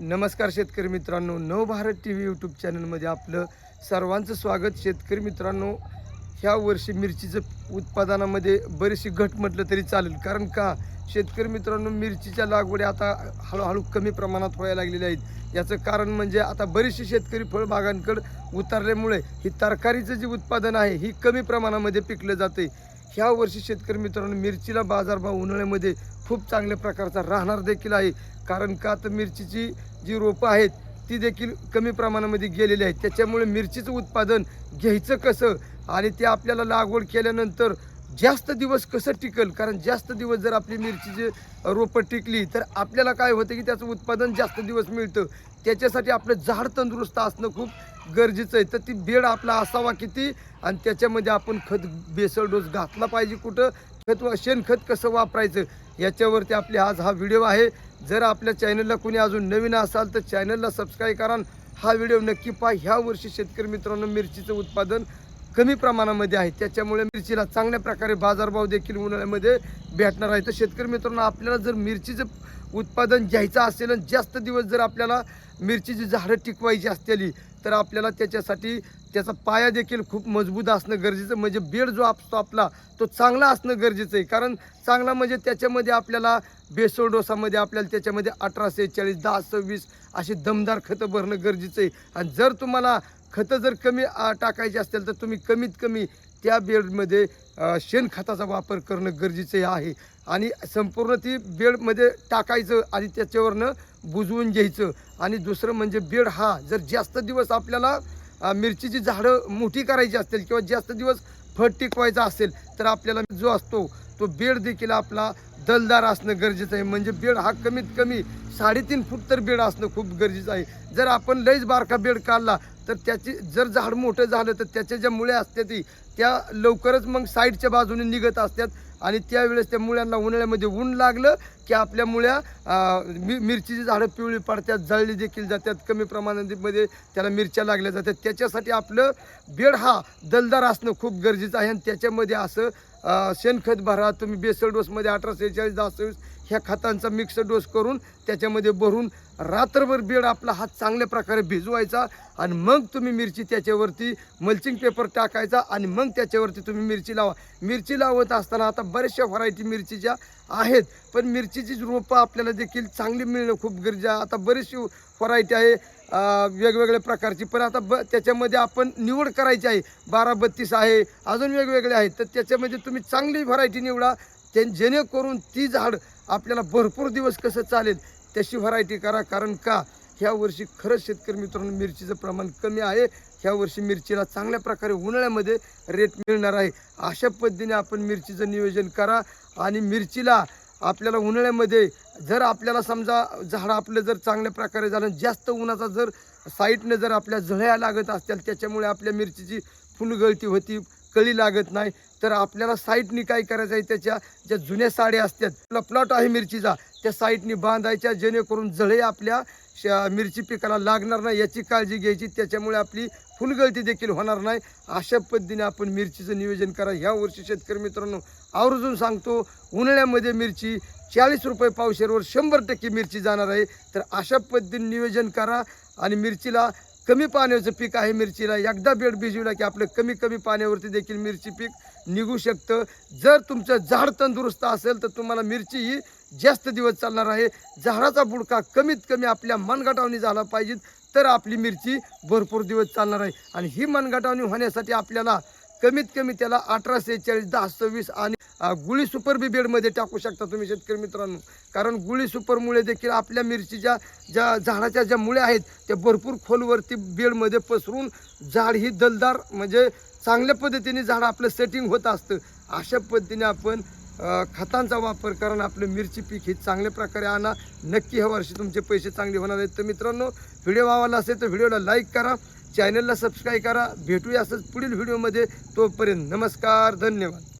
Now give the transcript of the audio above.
नमस्कार शेतकरी मित्रांनो नवभारत टी व्ही यूट्यूब चॅनलमध्ये आपलं सर्वांचं स्वागत. शेतकरी मित्रांनो ह्या वर्षी मिरचीचं उत्पादनामध्ये बरीचशी घट म्हटलं तरी चालेल. कारण का शेतकरी मित्रांनो मिरचीच्या लागवडी आता हळूहळू कमी प्रमाणात व्हायला लागलेल्या आहेत. याचं कारण म्हणजे आता बरीचशी शेतकरी फळबागांकडे उतरल्यामुळे ही तरकारीचं जे उत्पादन आहे ही कमी प्रमाणामध्ये पिकलं जाते ह्या वर्षी शेतकरी मित्रांनो मिरचीला बाजारभाव उन्हाळ्यामध्ये खूप चांगल्या प्रकारचा राहणार देखील आहे. कारण का तर मिरचीची जी रोपं आहेत ती देखील कमी प्रमाणामध्ये गेलेली आहेत. त्याच्यामुळे मिरचीचं उत्पादन घ्यायचं कसं? आणि ते आपल्याला लागवड केल्यानंतर जास्त दिवस कसं टिकल? कारण जास्त दिवस जर आपली मिरचीची रोपं टिकली तर आपल्याला काय होतं की त्याचं उत्पादन जास्त दिवस मिळतं. त्याच्यासाठी आपलं झाड तंदुरुस्त असणं खूप गरजेचं आहे. तर ती बेड आपला असावा किती? आणि त्याच्यामध्ये आपण खत बेसळ डोस घातला पाहिजे कुठं? खत व शेणखत कसं वापरायचं? याच्यावरती आपले आज हा व्हिडिओ आहे. जर आपल्या चॅनलला कोणी अजून नवीन असाल तर चॅनलला सबस्क्राईब करा हा व्हिडिओ नक्की पहा. ह्या वर्षी शेतकरी मित्रांनो मिरचीचं उत्पादन कमी प्रमाणामध्ये आहे. त्याच्यामुळे मिरचीला चांगल्या प्रकारे बाजारभाव देखील उन्हाळ्यामध्ये भेटणार आहे. तर शेतकरी मित्रांनो आपल्याला जर मिरचीचं उत्पादन घ्यायचं असेल आणि जास्त दिवस जर आपल्याला मिरचीची झाडं टिकवायची असलेली तर आपल्याला त्याच्यासाठी त्याचा पाया देखील खूप मजबूत असणं गरजेचं म्हणजे बेड जो असतो आपला तो चांगला असणं गरजेचं आहे. कारण चांगला म्हणजे त्याच्यामध्ये आपल्याला बेसोड डोसामध्ये आपल्याला त्याच्यामध्ये अठराशे चाळीस दहा सव्वीस अशी दमदार खतं भरणं गरजेचं आहे. आणि जर तुम्हाला खतं जर कमी टाकायची असतील तर तुम्ही कमीत कमी त्या बेडमध्ये शेणखताचा वापर करणं गरजेचं आहे. आणि संपूर्ण ती बेडमध्ये टाकायचं आणि त्याच्यावरनं बुजवून घ्यायचं. आणि दुसरं म्हणजे बेड हा जर जास्त दिवस आपल्याला मिरचीची झाडं मोठी करायची असतील किंवा जास्त दिवस फट टिकवायचा असेल तर आपल्याला जो असतो तो बेड देखील आपला दलदार असणं गरजेचं आहे. म्हणजे बेड हा कमीत कमी साडेतीन फूट तर बेड असणं खूप गरजेचं आहे. जर आपण लईच बारका बेड काढला तर त्याची जर झाड मोठं झालं तर त्याच्या ज्या मुळ्या असतात ती त्या लवकरच मग साईडच्या बाजूने निघत असतात. आणि त्यावेळेस त्या मुळ्यांना उन्हाळ्यामध्ये ऊन लागलं की आपल्या मुळ्या मि मिरचीची झाडं पिवळी पडतात जळली देखील जातात. कमी प्रमाणामध्ये त्याला मिरच्या लागल्या जातात. त्याच्यासाठी आपलं बेड हा दलदार असणं खूप गरजेचं आहे. आणि त्याच्यामध्ये असं शेणखत भरा तुम्ही बेसल डोसमध्ये अठरा सेहेचाळीस दहा सव्वीस ह्या खतांचा मिक्स डोस करून त्याच्यामध्ये भरून रात्रभर बेड आपला हात चांगल्या प्रकारे भिजवायचा आणि मग तुम्ही मिरची त्याच्यावरती मल्चिंग पेपर टाकायचा आणि मग त्याच्यावरती तुम्ही मिरची लावा. मिरची लावत असताना आता बऱ्याचशा व्हरायटी मिरचीच्या आहेत. पण मिरचीची रोपं आपल्याला देखील चांगली मिळणं खूप गरजे आहे. आता बरीचशी व्हरायटी आहे वेगवेगळ्या प्रकारची. पण आता ब त्याच्यामध्ये आपण निवड करायची आहे. बारा बत्तीस आहे अजून वेगवेगळे आहेत. तर त्याच्यामध्ये तुम्ही चांगली व्हरायटी निवडा. ते जेणेकरून ती झाड आपल्याला भरपूर दिवस कसं चालेल तशी व्हरायटी करा. कारण का? ह्या वर्षी खरंच शेतकरी मित्रांनो मिरचीचं प्रमाण कमी आहे. ह्या वर्षी मिरचीला चांगल्या प्रकारे उन्हाळ्यामध्ये रेट मिळणार आहे. अशा पद्धतीने आपण मिरचीचं नियोजन करा आणि मिरचीला आपल्याला उन्हाळ्यामध्ये जर आपल्याला समजा झाडं आपलं जर चांगल्या प्रकारे झालं जास्त उन्हाचा जर साईटनं जर आपल्या झळ्या लागत असतील त्याच्यामुळे आपल्या मिरचीची फुलगळती होती. कळी लागत नाही तर आपल्याला साईटनी काय करायचं आहे त्याच्या ज्या जुन्या साड्या असतात आपला प्लॉट आहे मिरचीचा. त्या साईटनी बांधायच्या जेणेकरून जळे आपल्या श- मिरची पिकाला लागणार नाही याची काळजी घ्यायची त्याच्यामुळे आपली फुलगळती देखील होणार नाही. अशा पद्धतीने आपण मिरचीचं नियोजन करा. ह्या वर्षी शेतकरी मित्रांनो आवर्जून सांगतो उन्हाळ्यामध्ये मिरची चाळीस रुपये पावशेरवर शंभर टक्के मिरची जाणार आहे. तर अशा पद्धतीने नियोजन करा आणि मिरचीला कमी पाण्याचं पीक आहे मिरचीला. एकदा बेड भिजविला की आपलं कमी कमी पाण्यावरती देखील मिरची पीक निघू शकतं. जर तुमचं झाड तंदुरुस्त असेल तर तुम्हाला मिरची ही जास्त दिवस चालणार आहे. झाडाचा बुडका कमीत कमी आपल्या मनगटावणी झाला पाहिजे तर आपली मिरची भरपूर दिवस चालणार आहे. आणि ही मनगटावणी होण्यासाठी आपल्याला कमीत कमी त्याला अठरा सेहेचाळीस दहा सव्वीस आणि गुळी सुपर बी बेडमध्ये टाकू शकता तुम्ही शेतकरी मित्रांनो. कारण गुळी सुपरमुळे देखील आपल्या मिरचीच्या ज्या झाडाच्या ज्या मुळ्या आहेत त्या भरपूर खोलवरती बेडमध्ये पसरून झाड ही दलदार म्हणजे चांगल्या पद्धतीने झाड आपलं सेटिंग होत असतं. अशा पद्धतीने आपण खतांचा वापर करून आपलं मिरची पीक हे चांगल्या प्रकारे आणा. नक्की ह्या वर्षी तुमचे पैसे चांगले होणार आहेत. तर मित्रांनो व्हिडिओ आवडला असेल तर व्हिडिओला लाईक करा. चॅनलला सबस्क्राईब करा. भेटूया असंच पुढील व्हिडिओमध्ये. तोपर्यंत नमस्कार धन्यवाद.